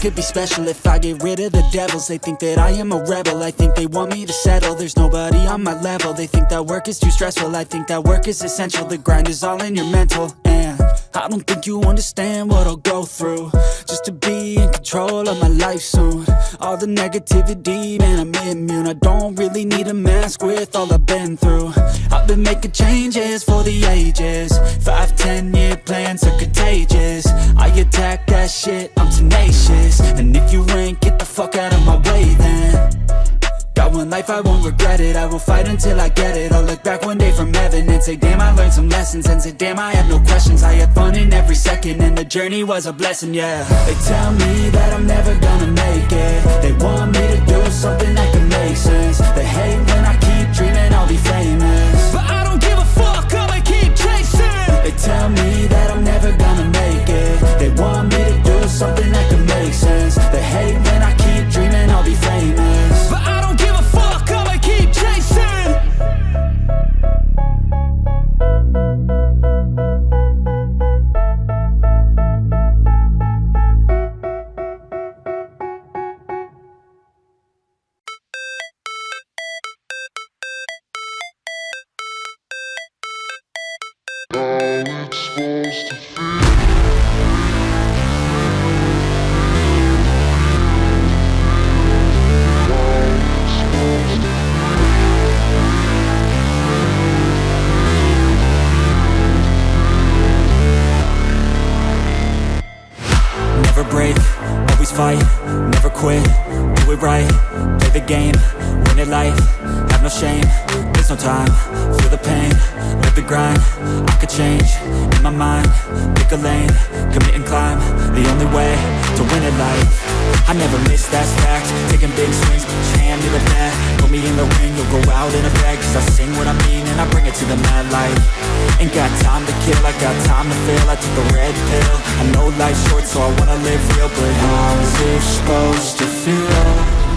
could be special if I get rid of the devils. They think that I am a rebel, I think they want me to settle. There's nobody on my level, they think that work is too stressful. I think that work is essential, the grind is all in your mental. And I don't think you understand what I'll go through. Just to be in control of my life soon. All the negativity, man I'm immune. I don't really need a mask with all I've been through. I've been making changes for the ages. Five, ten year plans I attack that shit, I'm tenacious. And if you ain't, get the fuck out of my way then. Got one life, I won't regret it. I will fight until I get it. I'll look back one day from heaven And say, damn, I learned some lessons. And say, damn, I have no questions. I had fun in every second And the journey was a blessing, yeah. They tell me that I'm never gonna make it. They want me to do something that can make sense Never break, always fight, never quit, do it right, play the game, win it life, shame, there's no time, feel the pain, live the grind, I could change, in my mind, pick a lane, commit and climb, the only way to win it life. I never miss, that's fact, taking big swings, your hand to the bat, put me in the ring, you'll go out in a bag, cause I sing what I mean and I bring it to the mad light. Ain't got time to kill, I got time to feel, I took the red pill, I know life's short so I wanna live real, but how's it supposed to feel?